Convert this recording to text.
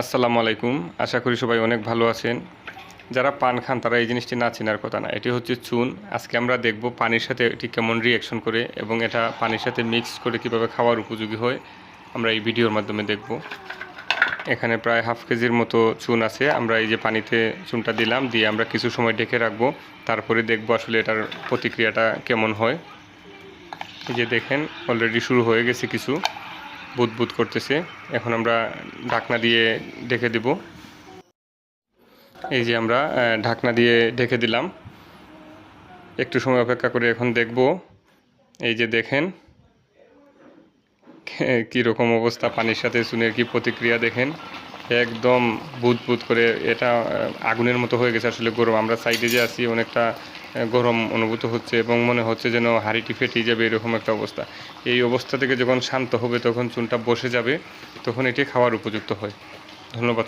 আসসালামু আলাইকুম। আশা করি সবাই অনেক ভালো আছেন। যারা পান খান, তারা এই জিনিসটি না চেনার কথা না। এটি হচ্ছে চুন। আজকে আমরা দেখব পানির সাথে এটি কেমন রিয়াকশন করে এবং এটা পানির সাথে মিক্স করে কীভাবে খাওয়ার উপযোগী হয়। আমরা এই ভিডিওর মাধ্যমে দেখব। এখানে প্রায় হাফ কেজির মতো চুন আছে। আমরা এই যে পানিতে চুনটা দিলাম, দিয়ে আমরা কিছু সময় ঢেকে রাখব। তারপরে দেখব আসলে এটার প্রতিক্রিয়াটা কেমন হয়। এই যে দেখেন অলরেডি শুরু হয়ে গেছে কিছু। বুদবুদ করতেছে। এখন আমরা ঢাকনা দিয়ে ঢেকে দিব। এই যে আমরা ঢাকনা দিয়ে ঢেকে দিলাম। একটু সময় অপেক্ষা করে এখন দেখব। এই যে দেখেন রকম অবস্থা, পানির সাথে চুনের কি প্রতিক্রিয়া দেখেন। একদম বুদ বুদ করে এটা আগুনের মতো হয়ে গেছে আসলে গরম। আমরা সাইডে যে আছি, অনেকটা গরম অনুভূত হচ্ছে এবং মনে হচ্ছে যেন হাড়িটি ফেটে যাবে, এরকম একটা অবস্থা এই অবস্থা থেকে যখন শান্ত হবে, তখন চুনটা বসে যাবে, তখন এটি খাওয়ার উপযুক্ত হয় ধন্যবাদ।